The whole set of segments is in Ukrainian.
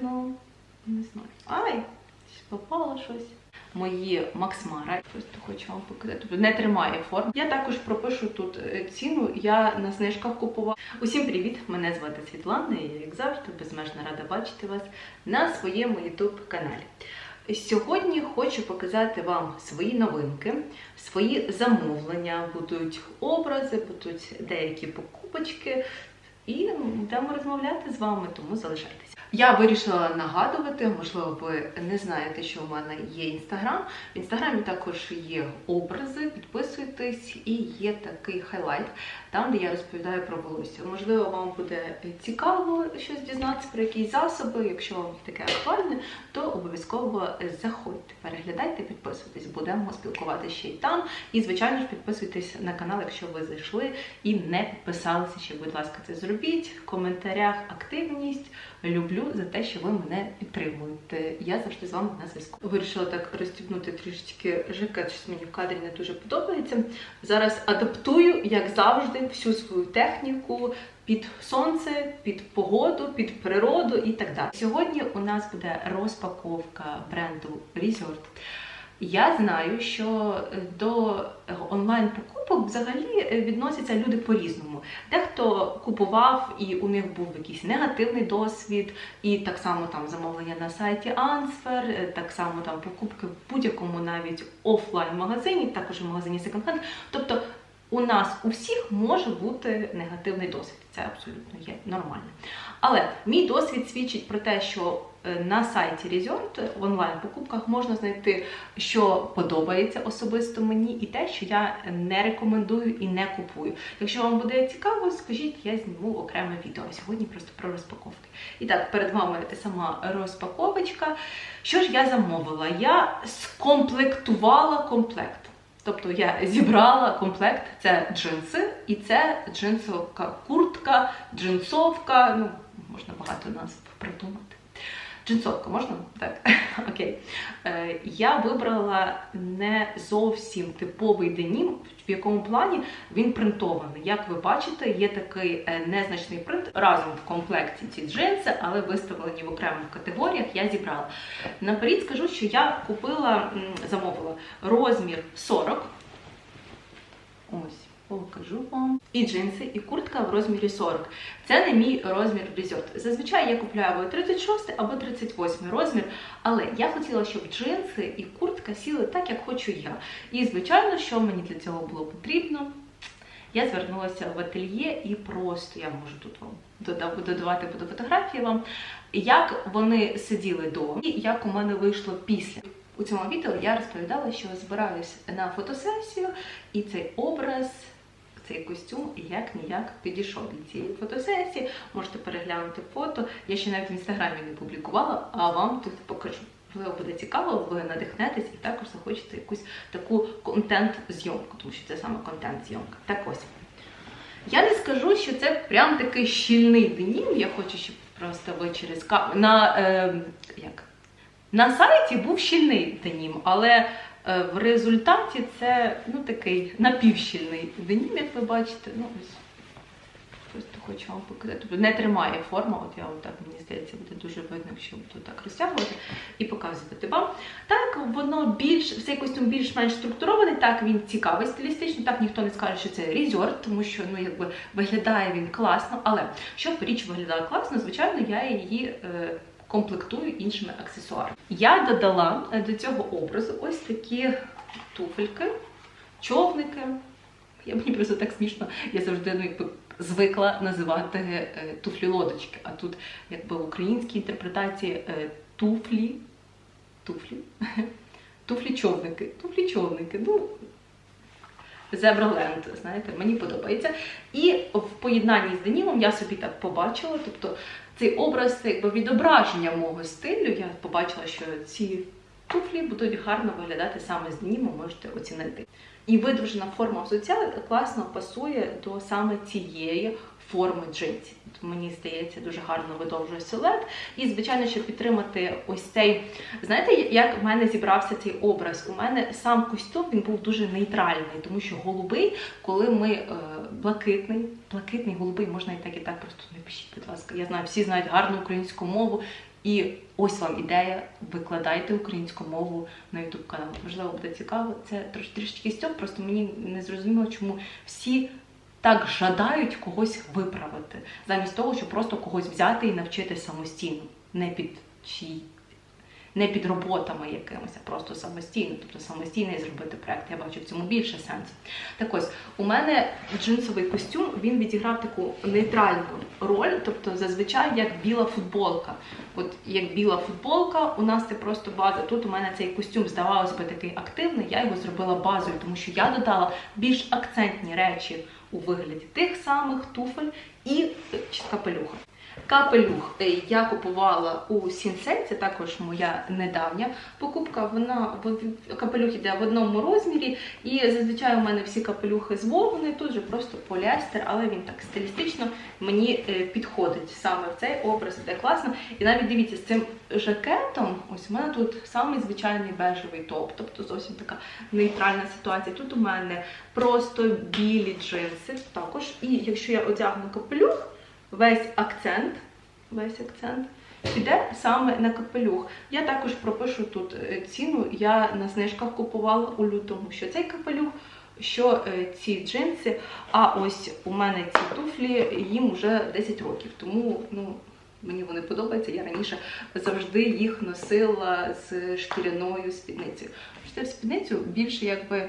видно. Не знаю. Ай, попало щось. Мої Максмара, просто хочу вам показати. Тобто не тримає форм. Я також пропишу тут е, ціну. Я на знижках купувала. Усім привіт! Мене звати Світлана. і Я, як завжди, безмежно рада бачити вас на своєму youtube каналі. Сьогодні хочу показати вам свої новинки, свої замовлення, будуть образи, будуть деякі покупочки. І будемо розмовляти з вами, тому залишайтеся. Я вирішила нагадувати, можливо, ви не знаєте, що в мене є інстаграм. В інстаграмі також є образи, підписуйтесь, і є такий хайлайт, там, де я розповідаю про волосся. Можливо, вам буде цікаво щось дізнатися про якісь засоби. Якщо вам таке актуальне, то обов'язково заходьте, переглядайте, підписуйтесь, будемо спілкуватися ще й там. І, звичайно ж, підписуйтесь на канал, якщо ви зайшли і не підписалися ще, будь ласка, це зробіть. В коментарях активність. Люблю за те, що ви мене підтримуєте. Я завжди з вами на зв'язку. Вирішила так розстібнути трішечки жакет, що мені в кадрі не дуже подобається. Зараз адаптую, як завжди, всю свою техніку під сонце, під погоду, під природу і так далі. Сьогодні у нас буде розпаковка бренду Resort. Я знаю, що до онлайн-покупок взагалі відносяться люди по-різному. Дехто купував і у них був якийсь негативний досвід, і так само там замовлення на сайті Answer, так само там покупки в будь-якому навіть офлайн-магазині, також в магазині Second Hand. Тобто у нас у всіх може бути негативний досвід. Це абсолютно є нормально. Але мій досвід свідчить про те, що на сайті Resort в онлайн-покупках можна знайти, що подобається особисто мені, і те, що я не рекомендую і не купую. Якщо вам буде цікаво, скажіть, я зніму окреме відео. Сьогодні просто про розпаковки. І так, перед вами сама розпаковочка. Що ж я замовила? Я скомплектувала комплект. Тобто я зібрала комплект, це джинси, і це джинсовка куртка, джинсовка, ну, можна багато назв придумати. Джинсовка, можна? Так, окей. Е, Я вибрала не зовсім типовий денім, в якому плані він принтований. Як ви бачите, є такий е, незначний принт разом в комплекті ці джинси, але виставлені в окремих категоріях. Я зібрала. Наперед скажу, що я купила, замовила розмір 40. Ось. Покажу вам. І джинси, і куртка в розмірі 40. Це не мій розмір Resort. Зазвичай я купляю або 36 або 38 розмір, але я хотіла, щоб джинси і куртка сіли так, як хочу я. І, звичайно, що мені для цього було потрібно. Я звернулася в ательє і просто я можу тут вам додавати буду фотографії вам, як вони сиділи до і як у мене вийшло після. У цьому відео я розповідала, що збираюсь на фотосесію, і цей образ цей костюм як ніяк підійшов до цієї фотосесії. Можете переглянути фото. Я ще навіть в інстаграмі не публікувала, а вам тут покажу. Можливо, буде цікаво, ви надихнетесь і також захочете якусь таку контент-зйомку, тому що це саме контент-зйомка. Так ось. Я не скажу, що це прям такий щільний денім. Я хочу, щоб просто ви через на, е, як? на сайті був щільний денім, але в результаті це ну, такий напівщільний денім, як ви бачите. Ну, ось Просто хочу вам показати. Тобто не тримає форма, от я отак, мені здається, буде дуже видно, якщо буду так розтягувати і показувати вам. Так, воно більш, цей костюм більш-менш структурований, так, він цікавий стилістично, так ніхто не скаже, що це резорт, тому що ну, якби, виглядає він класно. Але щоб річ виглядала класно, звичайно, я її. Е, комплектую іншими аксесуарами. Я додала е, до цього образу ось такі туфельки, човники. Я мені просто так смішно, я завжди ну, якби, звикла називати е, туфлі-лодочки. А тут, якби в українській інтерпретації е, туфлі, туфлі, туфлі-човники, туфлі-човники. ну, Зебраленд, знаєте, мені подобається. І в поєднанні з денімом я собі так побачила. Тобто цей образ це якби відображення мого стилю. Я побачила, що ці туфлі будуть гарно виглядати саме з ними, можете оцінити. І видовжена форма взуття класно пасує до саме цієї форми джинсів. Мені здається, дуже гарно видовжує силует. І, звичайно, щоб підтримати ось цей. Знаєте, як в мене зібрався цей образ? У мене сам костюм він був дуже нейтральний, тому що голубий, коли ми е, блакитний, блакитний голубий, можна і так, і так, просто не пишіть, будь ласка. Я знаю, всі знають гарну українську мову. І ось вам ідея, викладайте українську мову на YouTube канал. Можливо, буде цікаво. Це трош, трішечки стьоп, просто мені не зрозуміло, чому всі так жадають когось виправити, замість того, щоб просто когось взяти і навчити самостійно, не під чий. Не під роботами якимось, а просто самостійно, тобто самостійно і зробити проект. Я бачу в цьому більше сенсу. Так ось, у мене джинсовий костюм він відіграв таку нейтральну роль, тобто зазвичай як біла футболка. От як біла футболка, у нас це просто база. Тут у мене цей костюм здавалось би такий активний. Я його зробила базою, тому що я додала більш акцентні речі у вигляді тих самих туфель і капелюха. Капелюх е, я купувала у Сінсей, це також моя недавня покупка. Вона капелюх іде в одному розмірі, і зазвичай у мене всі капелюхи з вовни, тут же просто поліестер, але він так стилістично мені е, підходить саме в цей образ, іде класно. І навіть дивіться, з цим жакетом, ось у мене тут самий звичайний бежевий топ, тобто зовсім така нейтральна ситуація. Тут у мене просто білі джинси також. І якщо я одягну капелюх, весь акцент, весь акцент піде саме на капелюх. Я також пропишу тут е, ціну. Я на знижках купувала у лютому, що цей капелюх, що е, ці джинси. А ось у мене ці туфлі їм вже 10 років. Тому ну. Мені вони подобаються. Я раніше завжди їх носила з шкіряною спідницею. Це в спідницю більше якби.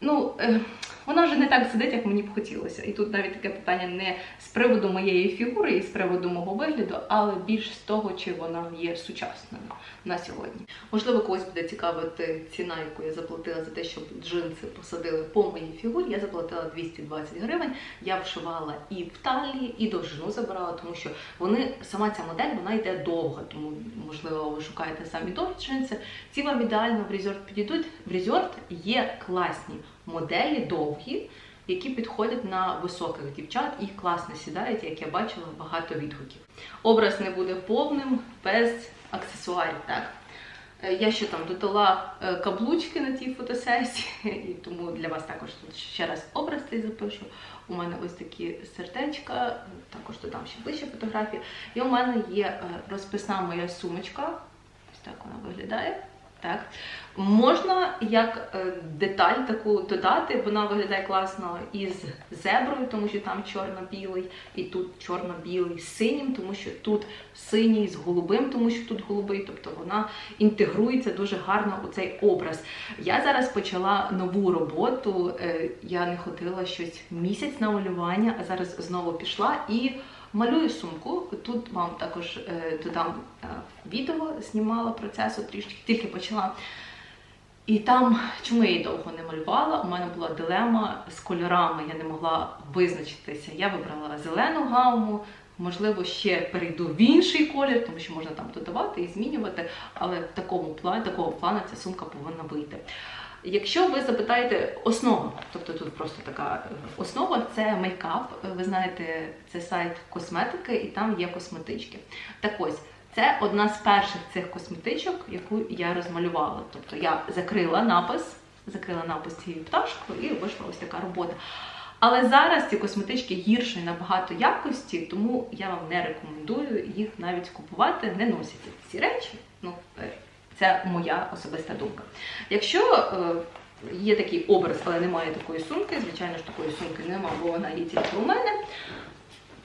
Ну, е, вона вже не так сидить, як мені б хотілося. І тут навіть таке питання не з приводу моєї фігури і з приводу мого вигляду, але більш з того, чи вона є сучасною на сьогодні. Можливо, когось буде цікавити ціна, яку я заплатила за те, щоб джинси посадили по моїй фігурі. Я заплатила 220 гривень. Я вшивала і в талії, і довжину забирала, тому що вони сама ця модель вона йде довго, тому можливо ви шукаєте самі довгі джинси. Ці вам ідеально в резорт підійдуть. В резорт є класні моделі довгі, які підходять на високих дівчат і класно сідають, як я бачила, багато відгуків. Образ не буде повним без аксесуарів. Так? Е, Я ще там додала е, каблучки на тій фотосесії, тому для вас також тут ще раз образ цей запишу. У мене ось такі сердечка, також додам ще ближче фотографії. І у мене є е, розписна моя сумочка. Ось так вона виглядає. Так. Можна як е, деталь таку додати, вона виглядає класно із зеброю, тому що там чорно-білий, і тут чорно-білий з синім, тому що тут синій з голубим, тому що тут голубий, тобто вона інтегрується дуже гарно у цей образ. Я зараз почала нову роботу. е, Я не ходила щось місяць на малювання, а зараз знову пішла і. Малюю сумку. Тут вам також е, додам відео, знімала процесу трішки, тільки почала. І там, чому я її довго не малювала, у мене була дилема з кольорами, я не могла визначитися. Я вибрала зелену гамму, можливо, ще перейду в інший колір, тому що можна там додавати і змінювати, але в такому плані, такого плану ця сумка повинна вийти. Якщо ви запитаєте основу, тобто тут просто така е, основа це мейкап. Ви знаєте, це сайт косметики, і там є косметички. Так ось. Це одна з перших цих косметичок, яку я розмалювала. Тобто я закрила напис, закрила напис цією пташкою і вийшла ось така робота. Але зараз ці косметички гірші набагато якості, тому я вам не рекомендую їх навіть купувати, не носять ці речі. Ну, е, це моя особиста думка. Якщо е, є такий образ, але немає такої сумки, звичайно ж такої сумки немає, бо вона є тільки у мене.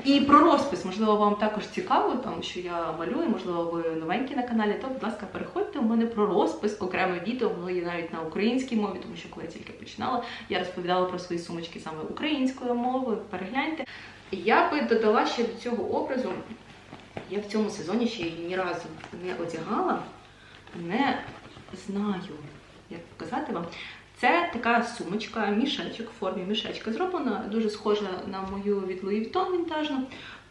І про розпис, можливо, вам також цікаво, там що я малюю, можливо, ви новенькі на каналі, то, будь ласка, переходьте. У мене про розпис, окреме відео, воно є навіть на українській мові, тому що коли я тільки починала, я розповідала про свої сумочки саме українською мовою. Перегляньте. Я би додала ще до цього образу. Я в цьому сезоні ще її ні разу не одягала, не знаю, як показати вам. Це така сумочка, мішечок в формі мішечка зроблена, дуже схожа на мою від Louis Vuitton вінтажну.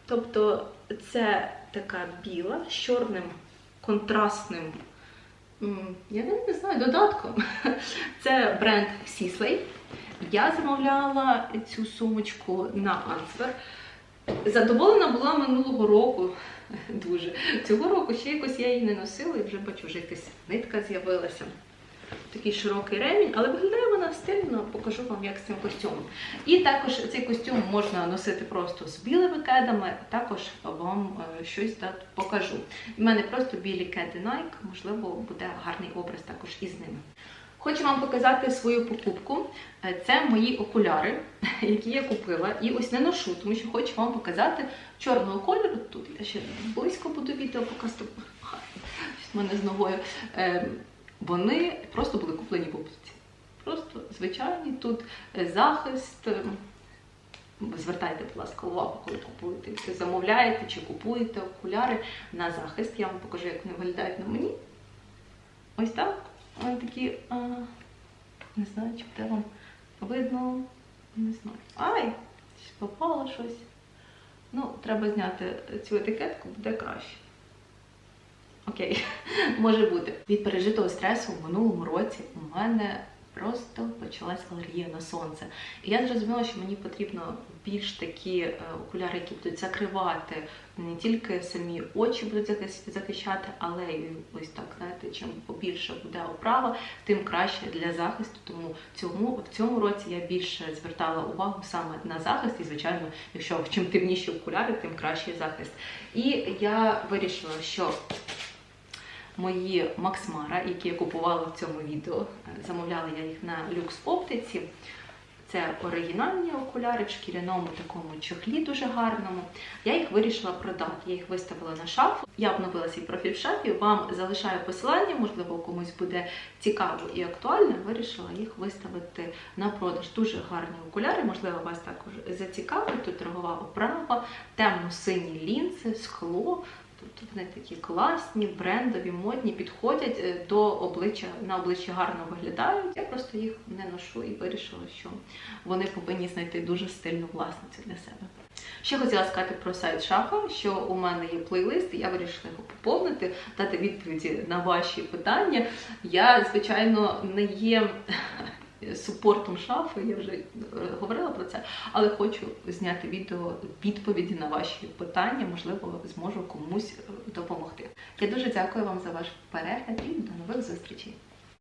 Тобто це така біла з чорним контрастним, я не знаю, додатком. Це бренд Sisley. Я замовляла цю сумочку на Ансвер. Задоволена була минулого року дуже. Цього року ще якось я її не носила і вже бачу, вже якась нитка з'явилася. Такий широкий ремінь, але виглядає вона стильно, покажу вам, як з цим костюмом. І також цей костюм можна носити просто з білими кедами, також вам е, щось так покажу. У мене просто білі кеди Nike, можливо, буде гарний образ також із ними. Хочу вам показати свою покупку. Е, Це мої окуляри, які я купила. І ось не ношу, тому що хочу вам показати чорного кольору. Тут я ще близько буду відео показувати. В мене з ногою. Вони просто були куплені в оптиці. Просто звичайні тут е, захист. Звертайте, будь ласка, увагу, коли купуєте, чи замовляєте чи купуєте окуляри на захист. Я вам покажу, як вони виглядають на мені. Ось так. Вони такі, а, не знаю, чи буде вам видно. Не знаю. Ай! Попало щось. Ну, треба зняти цю етикетку, буде краще. Окей, може бути. Від пережитого стресу в минулому році у мене просто почалась алергія на сонце. І я зрозуміла, що мені потрібно більш такі е, окуляри, які будуть закривати не тільки самі очі будуть захищати, але й ось так, знаєте, чим побільше буде оправа, тим краще для захисту. Тому цьому в цьому році я більше звертала увагу саме на захист, і звичайно, якщо чим темніші окуляри, тим кращий захист. І я вирішила, що мої Максмара, які я купувала в цьому відео. Замовляла я їх на люкс оптиці. Це оригінальні окуляри в шкіряному такому чохлі дуже гарному. Я їх вирішила продати. Я їх виставила на шафу. Я обновила свій профіль в шафі. Вам залишаю посилання, можливо, комусь буде цікаво і актуально. Вирішила їх виставити на продаж. Дуже гарні окуляри. Можливо, вас також зацікавить. Тут торгова оправа, темно-сині лінзи, скло. Тобто вони такі класні, брендові, модні, підходять е, до обличчя, на обличчі гарно виглядають. Я просто їх не ношу і вирішила, що вони повинні знайти дуже стильну власницю для себе. Ще хотіла сказати про сайт Шафа, що у мене є плейлист, і я вирішила його поповнити, дати відповіді на ваші питання. Я, звичайно, не є супортом шафи, я вже е, говорила про це, але хочу зняти відео відповіді на ваші питання, можливо, зможу комусь е, допомогти. Я дуже дякую вам за ваш перегляд і до нових зустрічей.